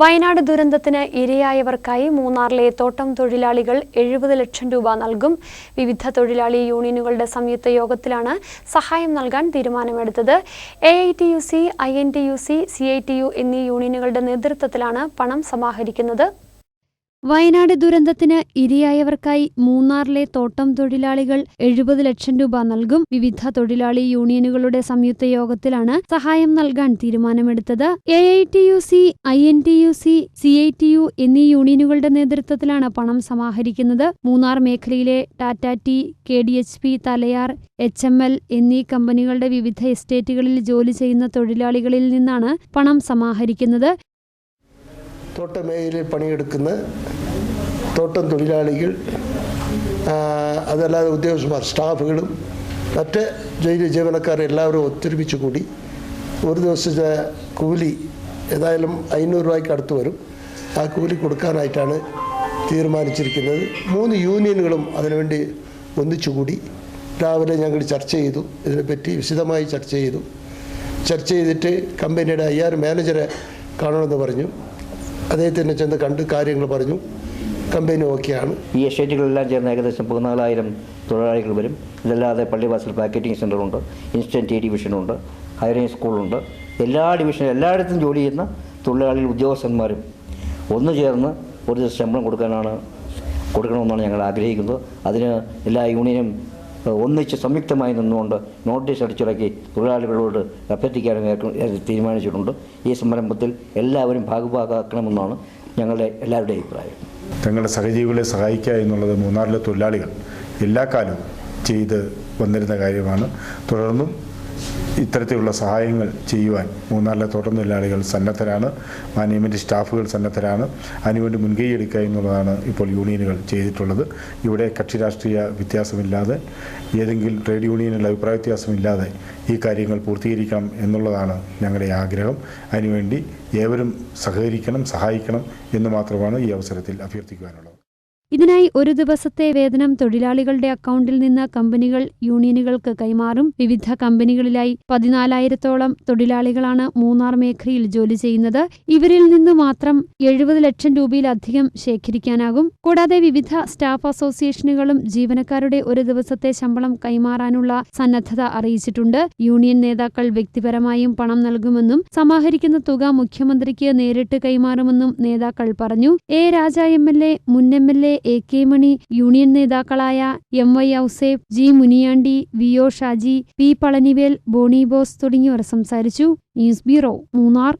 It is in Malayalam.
വയനാട് ദുരന്തത്തിന് ഇരയായവർക്കായി മൂന്നാറിലെ തോട്ടം തൊഴിലാളികൾ എഴുപത് ലക്ഷം രൂപ നൽകും. വിവിധ തൊഴിലാളി യൂണിയനുകളുടെ സംയുക്ത യോഗത്തിലാണ് സഹായം നൽകാൻ തീരുമാനമെടുത്തത്. A I T U C I N T U C C I T U എന്നീ യൂണിയനുകളുടെ നേതൃത്വത്തിലാണ് പണം സമാഹരിക്കുന്നത്. വയനാട് ദുരന്തത്തിന് ഇരയായവർക്കായി മൂന്നാറിലെ തോട്ടം തൊഴിലാളികൾ എഴുപത് ലക്ഷം രൂപ നൽകും. വിവിധ തൊഴിലാളി യൂണിയനുകളുടെ സംയുക്ത യോഗത്തിലാണ് സഹായം നൽകാൻ തീരുമാനമെടുത്തത്. A I T U C I N T U C C I T U എന്നീ യൂണിയനുകളുടെ നേതൃത്വത്തിലാണ് പണം സമാഹരിക്കുന്നത്. മൂന്നാർ മേഖലയിലെ Tata T K D H P Talayar H M L എന്നീ കമ്പനികളുടെ വിവിധ എസ്റ്റേറ്റുകളിൽ ജോലി ചെയ്യുന്ന തൊഴിലാളികളിൽ നിന്നാണ് പണം സമാഹരിക്കുന്നത്. തോട്ടമേഖലയിൽ പണിയെടുക്കുന്ന തോട്ടം തൊഴിലാളികൾ അതല്ലാതെ ഉദ്യോഗസ്ഥന്മാർ സ്റ്റാഫുകളും മറ്റ് ജയിൽ ജീവനക്കാർ എല്ലാവരും ഒത്തൊരുമിച്ച് കൂടി ഒരു ദിവസത്തെ കൂലി ഏതായാലും അഞ്ഞൂറ് രൂപയ്ക്ക് അടുത്ത് വരും. ആ കൂലി കൊടുക്കാനായിട്ടാണ് തീരുമാനിച്ചിരിക്കുന്നത്. മൂന്ന് യൂണിയനുകളും അതിനുവേണ്ടി ഒന്നിച്ചുകൂടി രാവിലെ ഞങ്ങൾ ചർച്ച ചെയ്തു. ഇതിനെപ്പറ്റി വിശദമായി ചർച്ച ചെയ്തു. ചർച്ച ചെയ്തിട്ട് കമ്പനിയുടെ ഐ ആർ മാനേജറെ കാണണമെന്ന് പറഞ്ഞു. അദ്ദേഹത്തിനെ ചെന്ന് കണ്ട് കാര്യങ്ങൾ പറഞ്ഞു. കമ്പനി ഒക്കെയാണ് ഈ എസ്റ്റേറ്റുകളെല്ലാം ചേർന്ന് ഏകദേശം പതിനാലായിരം തൊഴിലാളികൾ വരും. ഇതല്ലാതെ പള്ളിവാസൽ പാക്കറ്റിംഗ് സെന്ററുണ്ട് ഇൻസ്റ്റന്റ് ടി ഡിവിഷനുണ്ട് ഹയറിംഗ് സ്കൂളുണ്ട്. എല്ലാ ഡിവിഷനും എല്ലായിടത്തും ജോലി ചെയ്യുന്ന തൊഴിലാളികൾ ഉദ്യോഗസ്ഥന്മാരും ഒന്നു ചേർന്ന് ഒരു ദിവസം ശമ്പളം കൊടുക്കാനാണ് കൊടുക്കണമെന്നാണ് ഞങ്ങൾ ആഗ്രഹിക്കുന്നത്. അതിന് എല്ലാ യൂണിയനും ഒന്നിച്ച് സംയുക്തമായി നിന്നുകൊണ്ട് നോട്ടീസ് അടിച്ചിറക്കി തൊഴിലാളികളോട് അഭ്യർത്ഥിക്കാനും തീരുമാനിച്ചിട്ടുണ്ട്. ഈ സംരംഭത്തിൽ എല്ലാവരും ഭാഗഭാഗാക്കണമെന്നാണ് ഞങ്ങളുടെ എല്ലാവരുടെയും അഭിപ്രായം. തങ്ങളുടെ സഹജീവികളെ സഹായിക്കുക എന്നുള്ളത് മൂന്നാറിലെ തൊഴിലാളികൾ എല്ലാ കാലവും ചെയ്ത് വന്നിരുന്ന കാര്യമാണ്. തുടർന്നും ഇത്തരത്തിലുള്ള സഹായങ്ങൾ ചെയ്യുവാൻ മൂന്നാറിലെ തോട്ടം തൊഴിലാളികൾ സന്നദ്ധരാണ് മാനേജ്മെന്റ് സ്റ്റാഫുകൾ സന്നദ്ധരാണ് അതിനുവേണ്ടി മുൻകൈ എടുക്കുക എന്നുള്ളതാണ് ഇപ്പോൾ യൂണിയനുകൾ ചെയ്തിട്ടുള്ളത്. ഇവിടെ കക്ഷി രാഷ്ട്രീയ വ്യത്യാസമില്ലാതെ ഏതെങ്കിലും ട്രേഡ് യൂണിയനിൽ അഭിപ്രായ വ്യത്യാസമില്ലാതെ ഈ കാര്യങ്ങൾ പൂർത്തീകരിക്കണം എന്നുള്ളതാണ് ഞങ്ങളുടെ ആഗ്രഹം. അതിനുവേണ്ടി ഏവരും സഹകരിക്കണം സഹായിക്കണം എന്ന് മാത്രമാണ് ഈ അവസരത്തിൽ അഭ്യർത്ഥിക്കുവാനുള്ളത്. ഇതിനായി ഒരു ദിവസത്തെ വേതനം തൊഴിലാളികളുടെ അക്കൗണ്ടിൽ നിന്ന് കമ്പനികൾ യൂണിയനുകൾക്ക് കൈമാറും. വിവിധ കമ്പനികളിലായി പതിനാലായിരത്തോളം തൊഴിലാളികളാണ് മൂന്നാർ മേഖലയിൽ ജോലി ചെയ്യുന്നത്. ഇവരിൽ നിന്ന് മാത്രം എഴുപത് ലക്ഷം രൂപയിലധികം ശേഖരിക്കാനാകും. കൂടാതെ വിവിധ സ്റ്റാഫ് അസോസിയേഷനുകളും ജീവനക്കാരുടെ ഒരു ദിവസത്തെ ശമ്പളം കൈമാറാനുള്ള സന്നദ്ധത അറിയിച്ചിട്ടുണ്ട്. യൂണിയൻ നേതാക്കൾ വ്യക്തിപരമായും പണം നൽകുമെന്നും സമാഹരിക്കുന്ന തുക മുഖ്യമന്ത്രിക്ക് നേരിട്ട് കൈമാറുമെന്നും നേതാക്കൾ പറഞ്ഞു. A Raja M L A മുൻ M L A A K Mani union നേതാക്കളായ M Y Ouseph G Muniyandi V O Shaji P Palanivel Boni Bose തുടങ്ങിയവർ സംസാരിച്ചു. News bureau Munnar.